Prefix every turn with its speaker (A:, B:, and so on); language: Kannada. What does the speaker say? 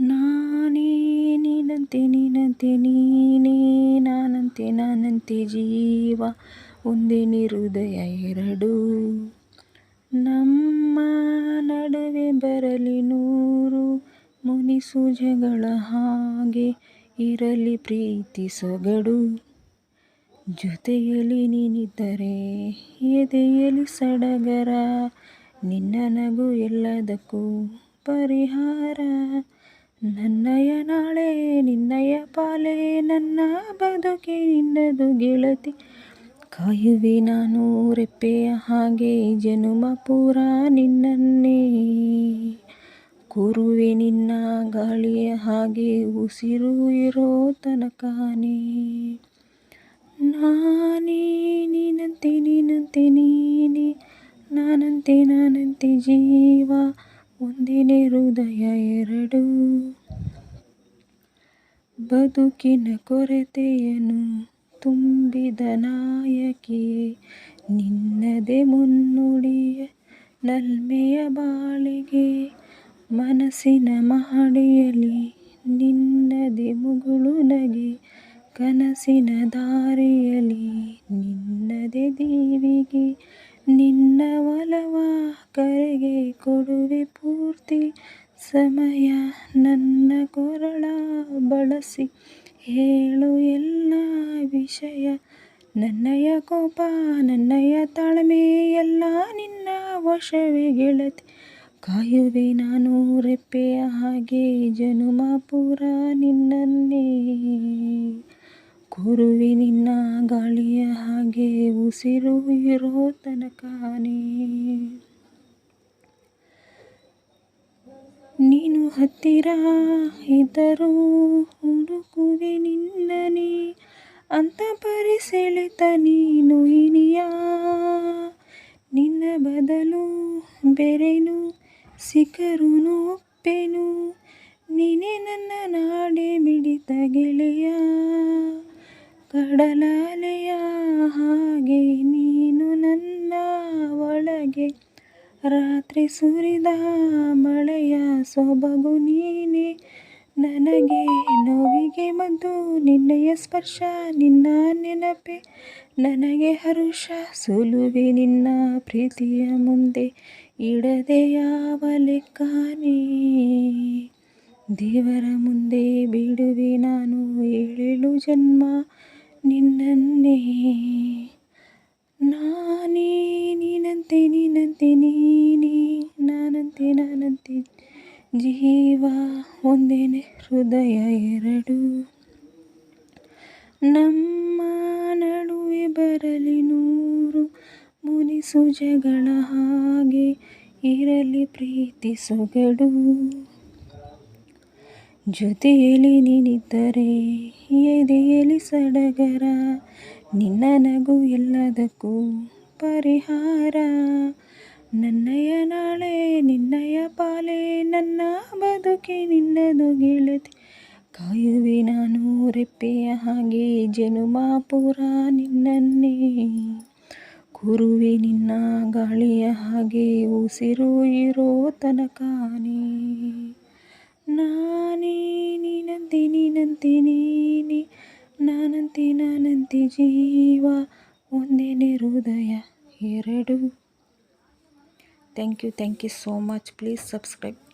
A: ನಾನೇ ನೀನಂತೆ ನೀನಂತೆ, ನೀನೇ ನಾನಂತೆ ನಾನಂತೆ ಜೀವ. ಒಂದೇ ನಿರುದಯ ಎರಡು. ನಮ್ಮ ನಡುವೆ ಬರಲಿ ನೂರು, ಮುನಿಸು ಜಗಳ ಹಾಗೆ ಇರಲಿ ಪ್ರೀತಿ ಸೊಗಡು. ಜೊತೆಯಲ್ಲಿ ನೀನಿದ್ದರೆ ಎದೆಯಲ್ಲಿ ಸಡಗರ, ನಿನ್ನ ನಗು ಎಲ್ಲದಕ್ಕೂ ಪರಿಹಾರ. ನಿನ್ನದು ಗೆಳತಿ. ಕಾಯುವೆ ನಾನು ರೆಪ್ಪೆಯ ಹಾಗೆ, ಜನುಮ ಪೂರ ನಿನ್ನನ್ನೇ. ಕೂರುವೆ ನಿನ್ನ ಗಾಳಿಯ ಹಾಗೆ, ಉಸಿರು ಇರೋ ತನಕನೇ ನಾನೇ ನೀನಂತೆ ನೀನಂತೆ ನೀನೆ. ನಾನಂತೆ ನಾನಂತೆ ಜೀವ ಒಂದೇನೆ ಹೃದಯ ಎರಡು. ಬದುಕಿನ ಕೊರತೆಯನ್ನು ತುಂಬಿದ ನಾಯಕಿಯೇ ನಿನ್ನದೇ ಮುನ್ನುಡಿಯ ನಲ್ಮೆಯ ಬಾಳಿಗೆ, ಮನಸ್ಸಿನ ಮಹಡಿಯಲ್ಲಿ ನಿನ್ನದೆ ಮುಗುಳು ನಗೆ, ಕನಸಿನ ದಾರಿಯಲ್ಲಿ ನಿನ್ನದೆ ದೇವಿಗೆ, ನಿನ್ನ ಒಲವ ಕರೆಗೆ ಕೊಡುವೆ ಪೂರ್ತಿ, ಸಮಯ ನನ್ನ ಕೊರಳ ಬಳಸಿ. ಹೇಳು ಎಲ್ಲ ವಿಷಯ. ನನ್ನಯ ಕೋಪ, ನನ್ನಯ ತಾಳ್ಮೆ, ಎಲ್ಲ ನಿನ್ನ ವಶವೇ ಗೆಳತಿ. ಕಾಯುವೆ ನಾನು ರೆಪ್ಪೆಯ ಹಾಗೆ, ಜನುಮ ಪೂರ ನಿನ್ನನ್ನೇ. ಕೂರುವೆ ನಿನ್ನ ಗಾಳಿಯ ಹಾಗೆ, ಉಸಿರು ಇರೋ ತನಕನೇ ನೀನು ಹತ್ತಿರ ಇದ್ದರೂ ಹುಡುಕುವೆ ನಿನ್ನನೆ ಅಂತ ಪರಿಸೆಳೆತ ನೀನು ಇನಿಯ. ನಿನ್ನ ಬದಲು ಬೆರೆನು ಸಿಕ್ಕರೂ ಒಪ್ಪೆನು ನೀನೇ ನನ್ನ ನಾಡೆ ಮಿಡಿತ ಗೆಳೆಯ. ಕಡಲಾಲೆಯ ಹಾಗೆ ನೀನು ನನ್ನ ಒಳಗೆ ರಾತ್ರಿ ಸುರಿದ ಮಳೆಯ ಸೊಬಗು ನೀನೆ. ನನಗೆ ನೋವಿಗೆ ಮದ್ದು ನಿನ್ನೆಯ ಸ್ಪರ್ಶ, ನಿನ್ನ ನೆನಪೆ. ನನಗೆ ಹರುಷ, ಸುಲುವೆ ನಿನ್ನ ಪ್ರೀತಿಯ ಮುಂದೆ. ಇಡದೆ ಯಾವ ಲೆಕ್ಕನೇ. ದೇವರ ಮುಂದೆ ಬಿಡುವೆ ನಾನು ಏಳೇಳು ಜನ್ಮ ನಿನ್ನನ್ನೇ. ನಾನೇ ನೀನಂತೆ ನೀನಂತೆ ಜೀವ ಒಂದೇನೆ ಹೃದಯ ಎರಡು. ನಮ್ಮ ನಡುವೆ ಬರಲಿ ನೂರು ಮುನಿಸು ಜಗಳ ಹಾಗೆ ಇರಲಿ ಪ್ರೀತಿ ಸೊಗಡು. ಜೊತೆಯಲ್ಲಿ ನೀನಿದ್ದರೆ ಎದೆಯಲ್ಲಿ ಸಡಗರ, ನಿನ್ನ ನಗು ಎಲ್ಲದಕ್ಕೂ ಪರಿಹಾರ. ರೆಪ್ಪೆಯ ಹಾಗೆ ಜನುಮಾಪುರ ಪೂರ ನಿನ್ನನ್ನೇ. ಕುರುವೆ ನಿನ್ನ ಗಾಳಿಯ ಹಾಗೆ ಉಸಿರು ಇರೋ ತನಕಾನೇ ನಾನೇ ನೀನಂತೆ ನೀನಂತೆ ನೀನೆ. ನಾನಂತೆ ನಾನಂತೆ ಜೀವ. ಒಂದೇನೆ ಹೃದಯ ಎರಡು. Thank you thank you so much please subscribe